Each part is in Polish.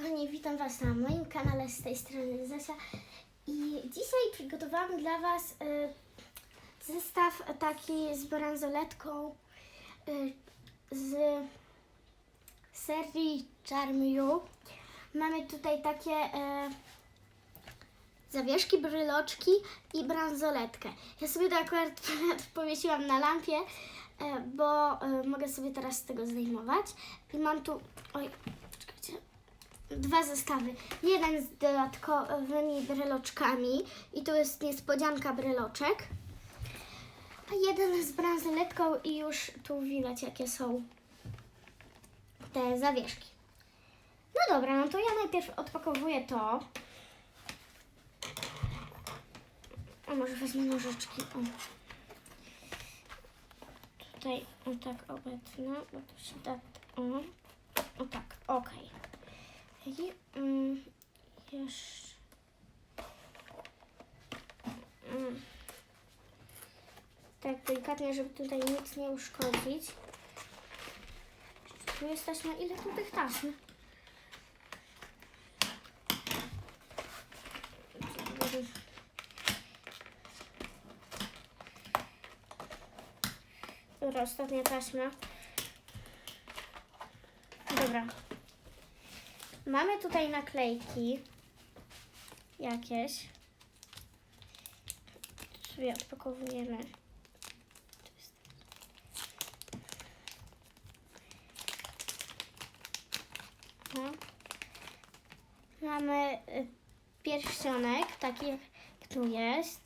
kochani, witam Was na moim kanale z tej strony Zosia i dzisiaj przygotowałam dla Was y, zestaw taki z bransoletką y, z serii Charm You. Mamy tutaj takie y, zawieszki, bryloczki i bransoletkę. Ja sobie to akurat powiesiłam na lampie, e, bo e, mogę sobie teraz z tego zdejmować. I mam tu, oj, dwa zestawy. Jeden z dodatkowymi bryloczkami i tu jest niespodzianka bryloczek. A jeden z bransoletką i już tu widać jakie są te zawieszki. No dobra, no to ja najpierw odpakowuję to. A może wezmę nożyczki. O. Tutaj o tak obetnę, bo to się da. O, o tak, okej. I mm, jeszcze. Mm. Tak delikatnie, żeby tutaj nic nie uszkodzić. Tu jest taśma. Ile tu tych taśm? Dobra, ostatnia taśma. Dobra. Mamy tutaj naklejki jakieś. Sobie odpakowujemy. No. Mamy y, pierścionek, taki jak tu jest.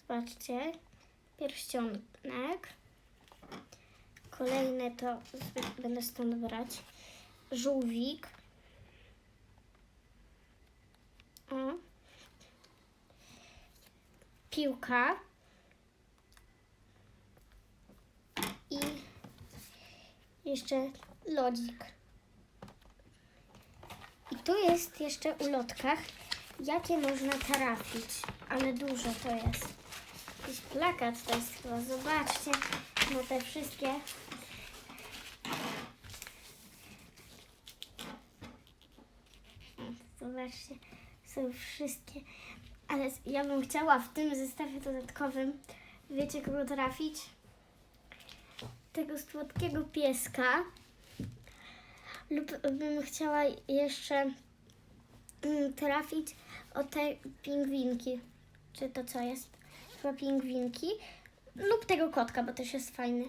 Zobaczcie. Pierścionek. Kolejne to będę stąd brać. Żółwik. O. Piłka. I jeszcze lodzik. I tu jest jeszcze u lotkach, jakie można trafić, ale dużo to jest. Jakiś plakat to jest chyba, zobaczcie na te wszystkie. Zobaczcie, są wszystkie. Ale ja bym chciała w tym zestawie dodatkowym, wiecie kogo trafić? Tego słodkiego pieska. Lub bym chciała jeszcze mm, trafić o te pingwinki. Czy to co jest? Chyba pingwinki. Lub tego kotka, bo też jest fajny.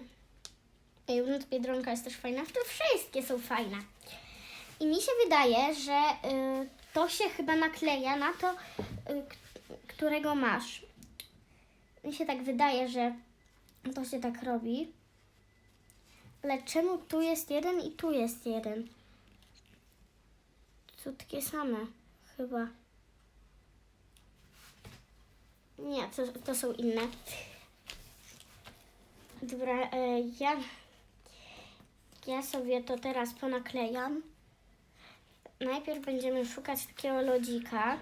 Ej, no to Biedronka jest też fajna. To wszystkie są fajne. I mi się wydaje, że y, to się chyba nakleja na to, y, którego masz. Mi się tak wydaje, że to się tak robi. Ale czemu tu jest jeden i tu jest jeden? Są takie same, chyba. Nie, to, to są inne. Dobra, e, ja, ja sobie to teraz ponaklejam. Najpierw będziemy szukać takiego lodzika.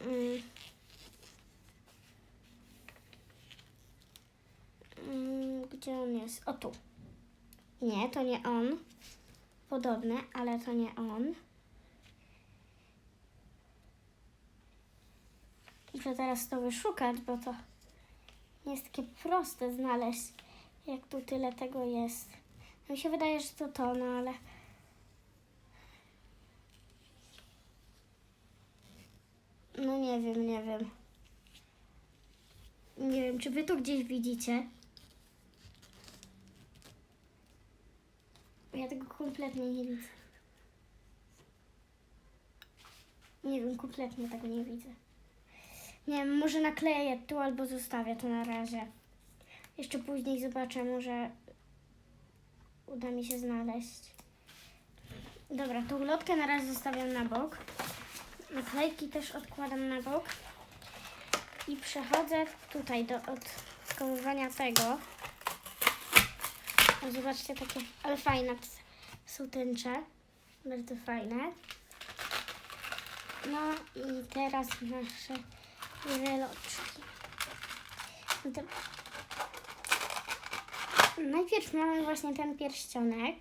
Mm. Mm, Gdzie on jest? O tu. Nie, to nie on. Podobny, ale to nie on. Muszę teraz to wyszukać, bo to nie jest takie proste znaleźć, jak tu tyle tego jest. Mi się wydaje, że to to, no ale... No nie wiem, nie wiem. Nie wiem, czy wy to gdzieś widzicie? Ja tego kompletnie nie widzę. Nie wiem, kompletnie tego nie widzę. Nie wiem, może nakleję tu albo zostawię to na razie. Jeszcze później zobaczę, może uda mi się znaleźć. Dobra, tą lotkę na razie zostawiam na bok. Naklejki też odkładam na bok. I przechodzę tutaj do odkoływania tego. O, zobaczcie, takie, ale fajne są. Bardzo fajne. No i teraz nasze breloczki. No. Najpierw mamy właśnie ten pierścionek.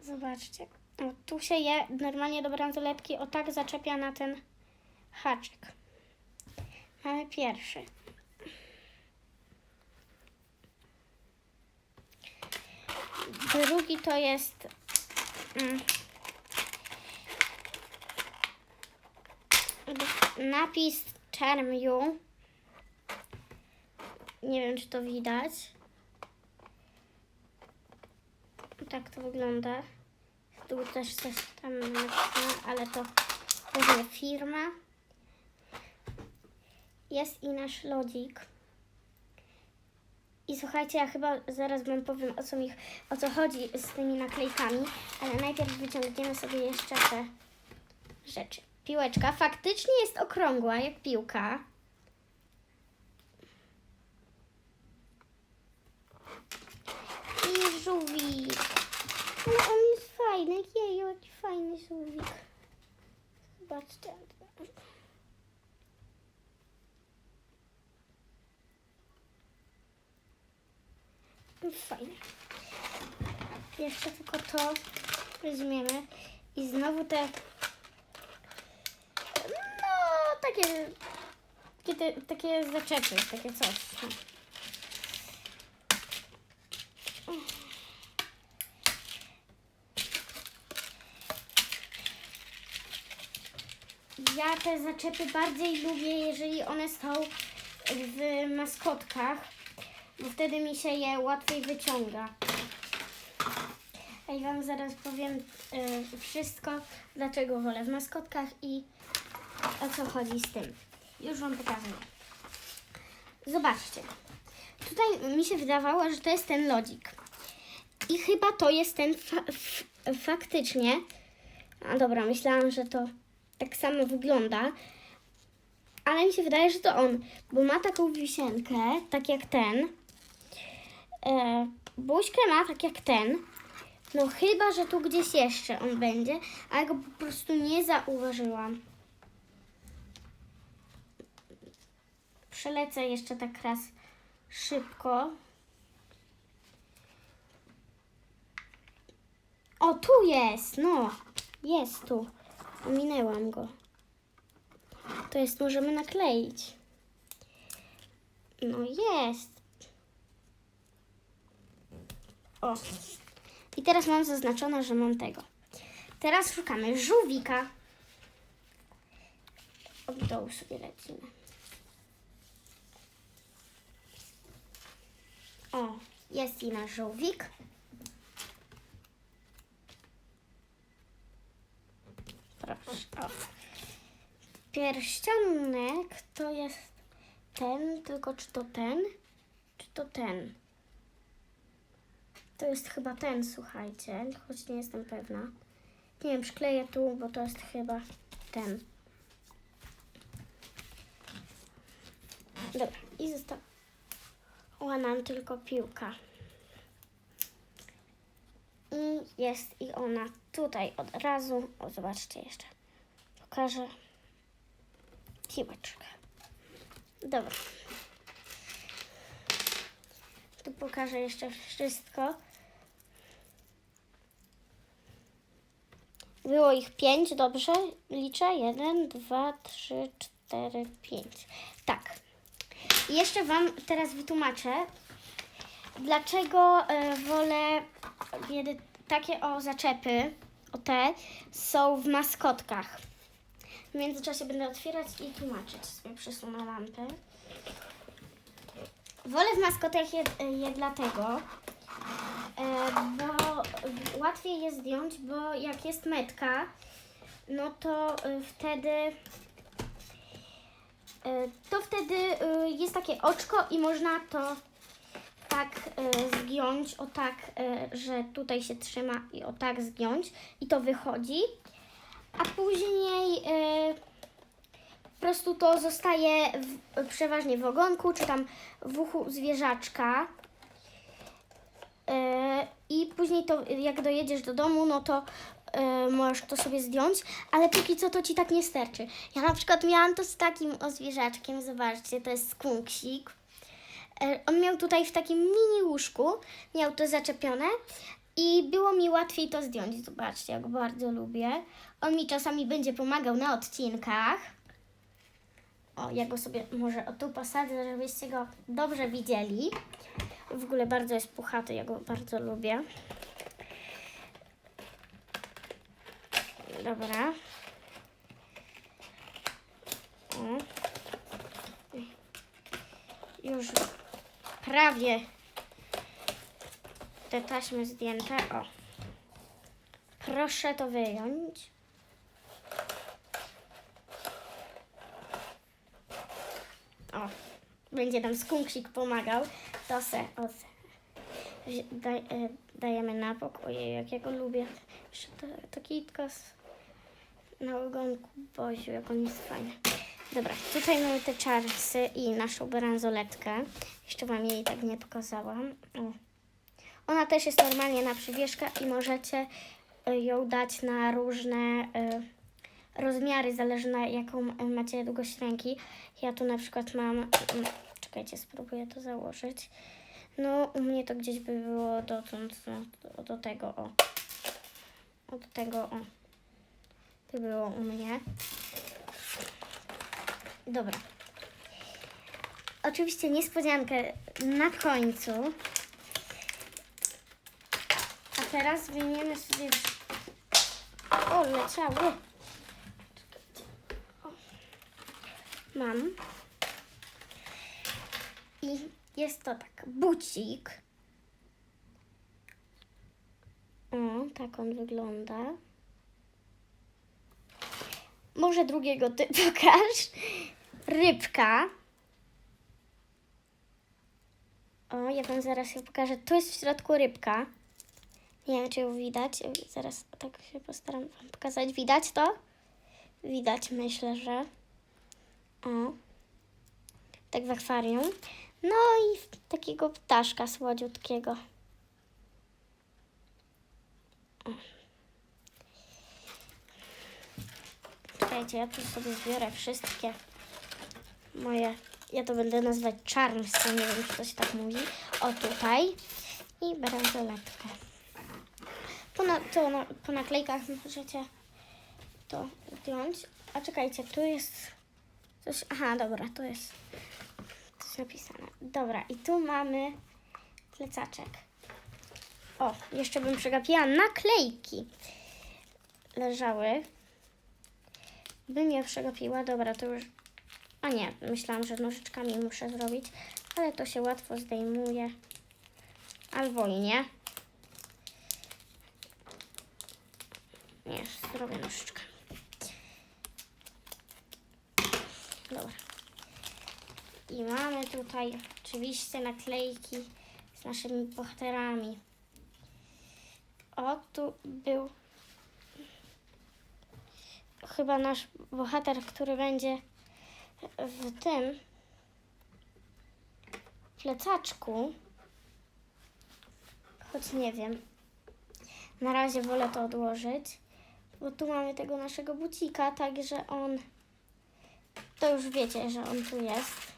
Zobaczcie, O, tu się je normalnie do bransoletki o tak zaczepia na ten haczyk. Mamy pierwszy. Drugi to jest mm, napis Czermiu. Nie wiem, czy to widać. Tak to wygląda. Tu też coś tam napisane, ale to pewnie firma. Jest i nasz lodzik. I słuchajcie, ja chyba zaraz wam powiem o co, mi, o co chodzi z tymi naklejkami, ale najpierw wyciągniemy sobie jeszcze te rzeczy. Piłeczka faktycznie jest okrągła, jak piłka. I żółwik. Ale on jest fajny. Jeju, fajny żółwik. Zobaczcie. Fajne. Jeszcze tylko to weźmiemy. I znowu te... No, takie... Takie, takie zaczepy, takie coś. Ja te zaczepy bardziej lubię, jeżeli one są w maskotkach, bo wtedy mi się je łatwiej wyciąga. A ja Wam zaraz powiem y, wszystko, dlaczego wolę w maskotkach i o co chodzi z tym. Już Wam pokazuję. Zobaczcie. Tutaj mi się wydawało, że to jest ten lodzik. I chyba to jest ten fa- faktycznie. A dobra, myślałam, że to tak samo wygląda. Ale mi się wydaje, że to on, bo ma taką wisienkę, tak jak ten. E, buźkę ma tak jak ten. No chyba, że tu gdzieś jeszcze on będzie, a ja go po prostu nie zauważyłam. Przelecę jeszcze tak raz szybko. O, tu jest, no. Jest tu. Ominęłam go. To jest, możemy nakleić. No jest. O. I teraz mam zaznaczone, że mam tego. Teraz szukamy żółwika. Od dołu sobie lecimy. O, jest i nasz żółwik. Proszę, o. Pierścionek to jest ten, tylko czy to ten, czy to ten? To jest chyba ten, słuchajcie, choć nie jestem pewna. Nie wiem, przykleję tu, bo to jest chyba ten. Dobra, i została nam tylko piłka. I jest i ona tutaj od razu. O, zobaczcie jeszcze. Pokażę piłeczkę. Dobra. Tu pokażę jeszcze wszystko. Było ich pięć, dobrze? Liczę. Jeden, dwa, trzy, cztery, pięć. Tak. Jeszcze Wam teraz wytłumaczę, dlaczego e, wolę kiedy takie o zaczepy, o te, są w maskotkach. W międzyczasie będę otwierać i tłumaczyć. Sobie przesunę lampę. Wolę w maskotach je, je dlatego, e, bo łatwiej je zdjąć, bo jak jest metka, no to e, wtedy e, to wtedy jest takie oczko i można to tak e, zgiąć, o tak, e, że tutaj się trzyma i o tak zgiąć i to wychodzi, a później e, po prostu to zostaje w, przeważnie w ogonku, czy tam w uchu zwierzaczka. I później to, jak dojedziesz do domu, no to możesz to sobie zdjąć, ale póki co to ci tak nie sterczy. Ja na przykład miałam to z takim o zwierzaczkiem, zobaczcie, to jest skunksik. E, On miał tutaj w takim mini łóżku, miał to zaczepione, I było mi łatwiej to zdjąć. Zobaczcie, jak bardzo lubię. On mi czasami będzie pomagał na odcinkach. O, ja go sobie może o tu posadzę, żebyście go dobrze widzieli. W ogóle bardzo jest puchaty, ja go bardzo lubię. Dobra. O. Już prawie te taśmy zdjęte. O. Proszę to wyjąć. O. Będzie nam skunksik pomagał. To se daj, e, dajemy na bok. Ojej, jak ja go lubię. Jeszcze to, to kitka z, na ogonku Boziu, jak on jest fajny. Dobra, tutaj mamy te czarcy i naszą bransoletkę. Jeszcze Wam jej tak nie pokazałam. O. Ona też jest normalnie na przywieszkę i możecie y, ją dać na różne y, rozmiary, zależy na jaką macie długość ręki. Ja tu na przykład mam, mm, czekajcie, spróbuję to założyć. No, u mnie to gdzieś by było dotąd, no, do, tego, o. O, do tego, o. To było u mnie. Dobra. Oczywiście niespodziankę na końcu. A teraz wyjmiemy sobie... O, leciało. Mam. I jest to tak, bucik. O, tak on wygląda. Może drugiego ty pokaż. Rybka. O, ja wam zaraz ją pokażę. Tu jest w środku rybka. Nie wiem, czy ją widać. Zaraz tak się postaram wam pokazać. Widać to? Widać, myślę, że. O. Tak w akwarium. No i takiego ptaszka słodziutkiego. O. Czekajcie, ja tu sobie zbiorę wszystkie moje, ja to będę nazywać charms, nie wiem, czy to się tak mówi. O, tutaj. I bransoletkę. Po, na, to na, po naklejkach możecie to zdjąć. A czekajcie, tu jest coś, aha, dobra, tu jest coś napisane. Dobra, i tu mamy plecaczek. O, jeszcze bym przegapiła naklejki. Leżały. Bym je przegapiła. Dobra, to już... A nie, myślałam, że nożyczkami muszę zrobić, ale to się łatwo zdejmuje. Albo i nie. Nie, zrobię nożyczkami. Dobra. I mamy tutaj oczywiście naklejki z naszymi bohaterami. O, tu był chyba nasz bohater, który będzie w tym plecaczku. Choć nie wiem. Na razie wolę to odłożyć, bo tu mamy tego naszego bucika, także on. To już wiecie, że on tu jest.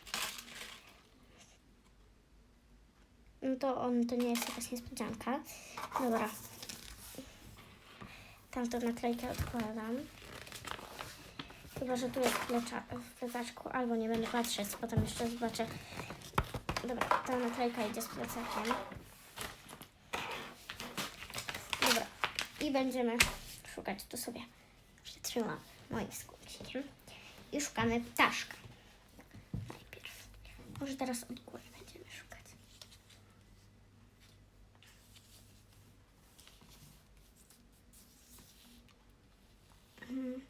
No to on to nie jest jakaś niespodzianka. Dobra. Tamtą naklejkę odkładam. Chyba, że tu jest plecza, w plecaczku, albo nie będę patrzeć, potem jeszcze zobaczę. Dobra, ta naklejka idzie z plecakiem. Dobra, i będziemy szukać, tu sobie przytrzymam moim skórnikiem. I szukamy ptaszka. Najpierw. Może teraz od góry będziemy szukać. Mhm.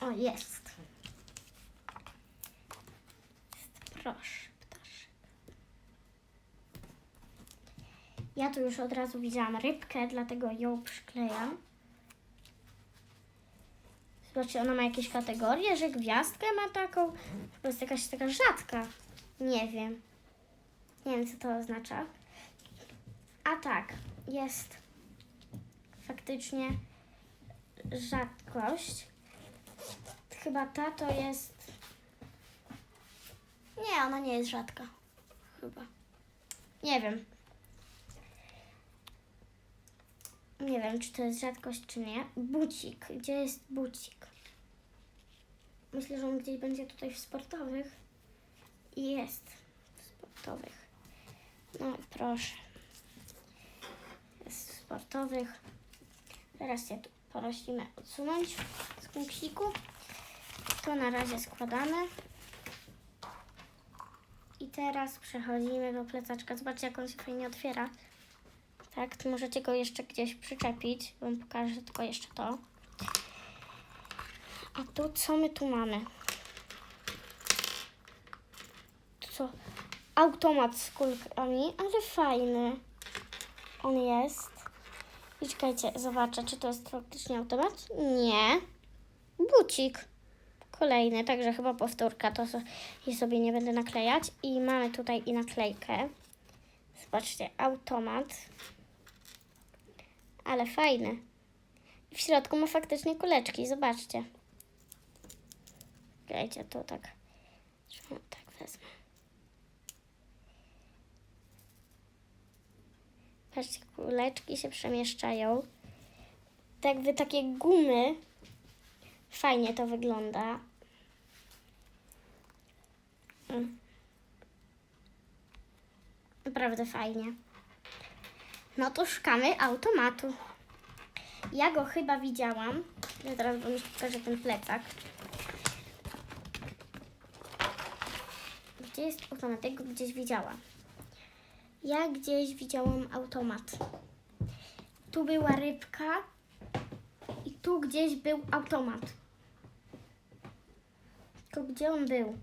O, jest. Jest, Proszę, ptaszek. Ja tu już od razu widziałam rybkę, dlatego ją przyklejam. Zobaczcie, ona ma jakieś kategorie, że gwiazdkę ma taką. Chyba jest jakaś taka rzadka. Nie wiem. Nie wiem, co to oznacza. A tak, jest faktycznie rzadkość. Chyba ta to jest. Nie, ona nie jest rzadka. Chyba. Nie wiem. Nie wiem, czy to jest rzadkość, czy nie. Bucik. Gdzie jest bucik? Myślę, że on gdzieś będzie tutaj w sportowych. I jest w sportowych. No proszę. Jest w sportowych. Teraz się tu prosimy odsunąć z kunksiku. To na razie składamy. I teraz przechodzimy do plecaczka. Zobaczcie, jak on się fajnie otwiera. Tak, możecie go jeszcze gdzieś przyczepić. Wam pokażę tylko jeszcze to. A tu co my tu mamy? Co? Automat z kulkami, ale fajny. On jest. I czekajcie, zobaczę, czy to jest faktycznie automat. Nie. Bucik. Kolejny, także chyba powtórka, to sobie nie będę naklejać. I mamy tutaj i naklejkę. Zobaczcie, automat. Ale fajny. W środku ma faktycznie kuleczki, zobaczcie. Czekajcie, tu tak. Tak wezmę. Patrzcie, kuleczki się przemieszczają. Tak jakby takie gumy. Fajnie to wygląda. Mm. Naprawdę fajnie. No to szukamy automatu. Ja go chyba widziałam. Ja teraz wam pokażę ten plecak. Gdzie jest automat? Ja go gdzieś widziałam. Ja gdzieś widziałam automat. Tu była rybka tu gdzieś był automat. Tylko gdzie on był?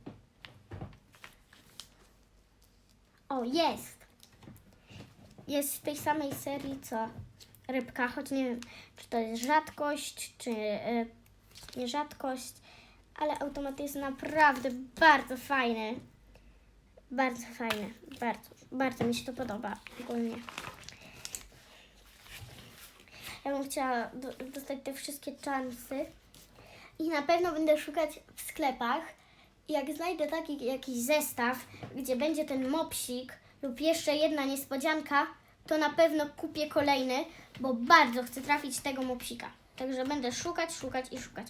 O, jest! Jest w tej samej serii co rybka, choć nie wiem, czy to jest rzadkość, czy y, nie rzadkość, ale automat jest naprawdę bardzo fajny. Bardzo fajny, bardzo, bardzo mi się to podoba ogólnie. Ja bym chciała do, dostać te wszystkie czarnsy i na pewno będę szukać w sklepach. Jak znajdę taki jakiś zestaw, gdzie będzie ten mopsik lub jeszcze jedna niespodzianka, to na pewno kupię kolejny, bo bardzo chcę trafić tego mopsika. Także będę szukać, szukać i szukać.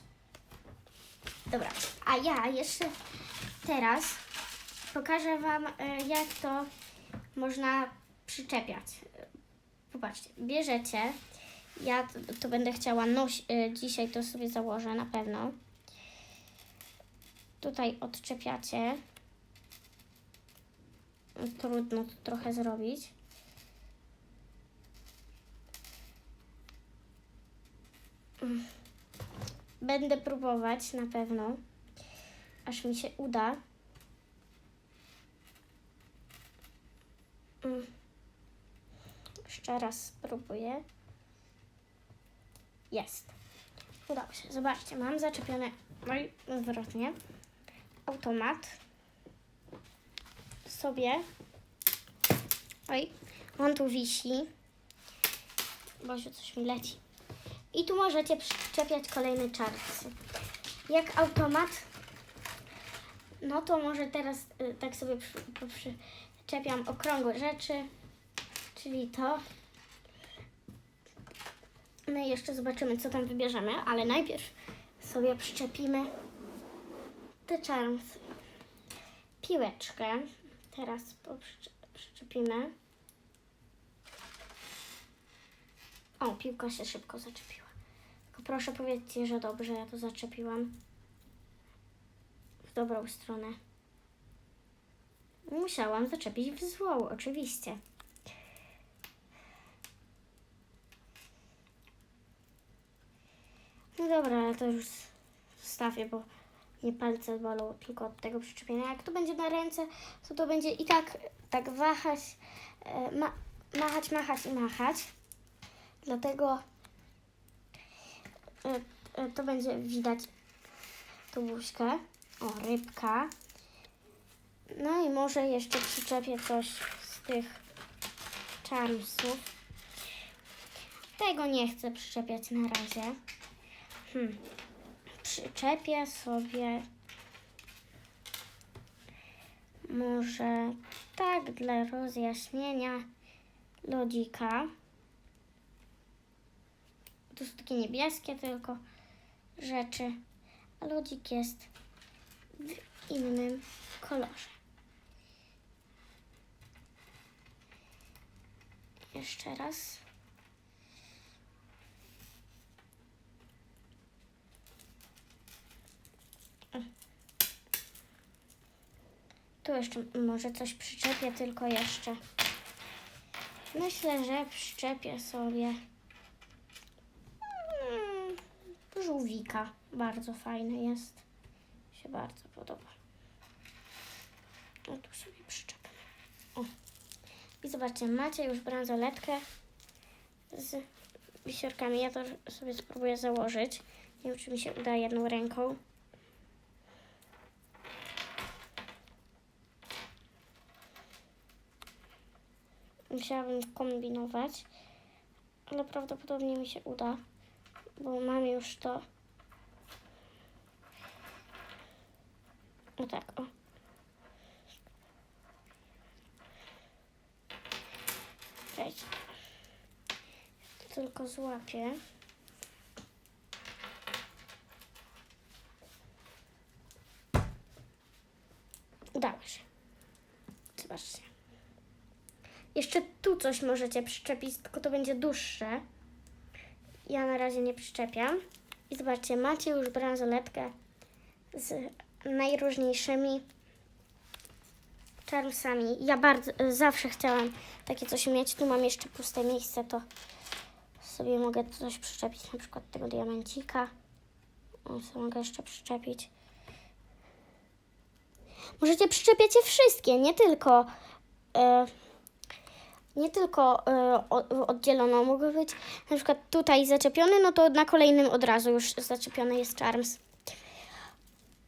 Dobra, a ja jeszcze teraz pokażę Wam, e, jak to można przyczepiać. Popatrzcie, bierzecie, ja to, będę chciała nosić, dzisiaj to sobie założę na pewno. Tutaj odczepiacie. Trudno to trochę zrobić. Będę próbować na pewno, aż mi się uda. Mm. Jeszcze raz spróbuję. Jest. Udało się. Zobaczcie, mam zaczepione, oj, odwrotnie, automat sobie. Oj, on tu wisi. Boże, coś mi leci. I tu możecie przyczepiać kolejne czarcy. Jak automat, no to może teraz y, tak sobie przy, przyczepiam okrągłe rzeczy, czyli to. No i jeszcze zobaczymy, co tam wybierzemy, ale najpierw sobie przyczepimy te czarnsy. Piłeczkę teraz przyczepimy. O, piłka się szybko zaczepiła. Tylko proszę powiedzcie, że dobrze ja to zaczepiłam w dobrą stronę. Musiałam zaczepić w złą, oczywiście. No dobra, ale to już zostawię, bo nie palce bolą tylko od tego przyczepienia. Jak to będzie na ręce, to to będzie i tak, tak wahać, e, ma, machać, machać i machać. Dlatego e, e, to będzie widać tu buźkę. O, rybka. No i może jeszcze przyczepię coś z tych charmsów. Tego nie chcę przyczepiać na razie. Hmm. Przyczepię sobie może tak dla rozjaśnienia lodzika. to są takie niebieskie tylko rzeczy, a lodzik jest w innym kolorze. Jeszcze raz. Tu jeszcze może coś przyczepię, tylko jeszcze. Myślę, że przyczepię sobie mm, żółwika. Bardzo fajny jest. Się bardzo podoba. No tu sobie przyczepię. O. I zobaczcie, macie już bransoletkę z wisiorkami. Ja to sobie spróbuję założyć. Nie wiem, czy mi się uda jedną ręką. Musiałabym kombinować, ale prawdopodobnie mi się uda, bo mam już to. O tak, o. Cześć. Tylko złapię. Udało się. Zobaczcie. Jeszcze tu coś możecie przyczepić, tylko to będzie dłuższe. Ja na razie nie przyczepiam. I zobaczcie, macie już bransoletkę z najróżniejszymi charmsami. Ja bardzo, zawsze chciałam takie coś mieć. Tu mam jeszcze puste miejsce, to sobie mogę coś przyczepić, na przykład tego diamencika. O, mogę jeszcze przyczepić. Możecie przyczepiać je wszystkie, nie tylko... E, nie tylko e, o- oddzielono, mogą być na przykład tutaj zaczepiony, no to na kolejnym od razu już zaczepiony jest Charms.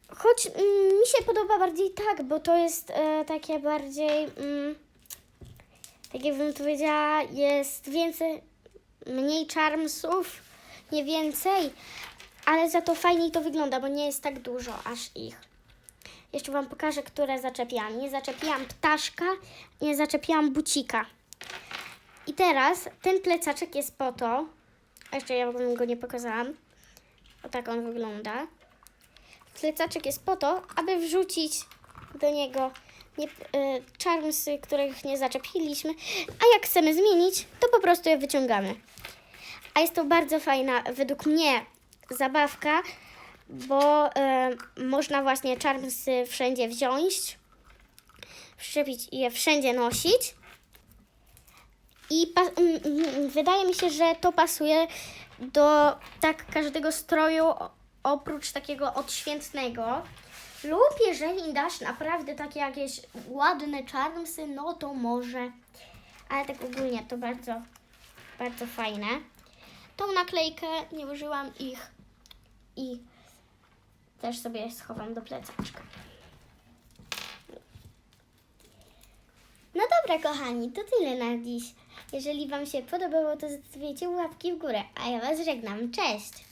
Choć mm, mi się podoba bardziej tak, bo to jest e, takie bardziej, mm, tak jakbym to powiedziała, jest więcej, mniej Charmsów, nie więcej, ale za to fajniej to wygląda, bo nie jest tak dużo aż ich. Jeszcze Wam pokażę, które zaczepiłam. Nie zaczepiłam ptaszka, nie zaczepiłam bucika. I teraz ten plecaczek jest po to, a jeszcze ja wam go nie pokazałam, o tak on wygląda. Plecaczek jest po to, aby wrzucić do niego nie, y, charmsy, których nie zaczepiliśmy, a jak chcemy zmienić, to po prostu je wyciągamy. A jest to bardzo fajna, według mnie, zabawka, bo y, można właśnie charmsy wszędzie wziąć, wszczepić i je wszędzie nosić. I wydaje mi się, że to pasuje do tak każdego stroju oprócz takiego odświętnego. Lub jeżeli dasz naprawdę takie jakieś ładne charmsy, no to może. Ale tak ogólnie to bardzo, bardzo fajne. Tą naklejkę nie użyłam ich i też sobie schowam do plecaczka. No dobra, kochani, to tyle na dziś. Jeżeli Wam się podobało, to zostawiajcie łapki w górę, a ja Was żegnam. Cześć!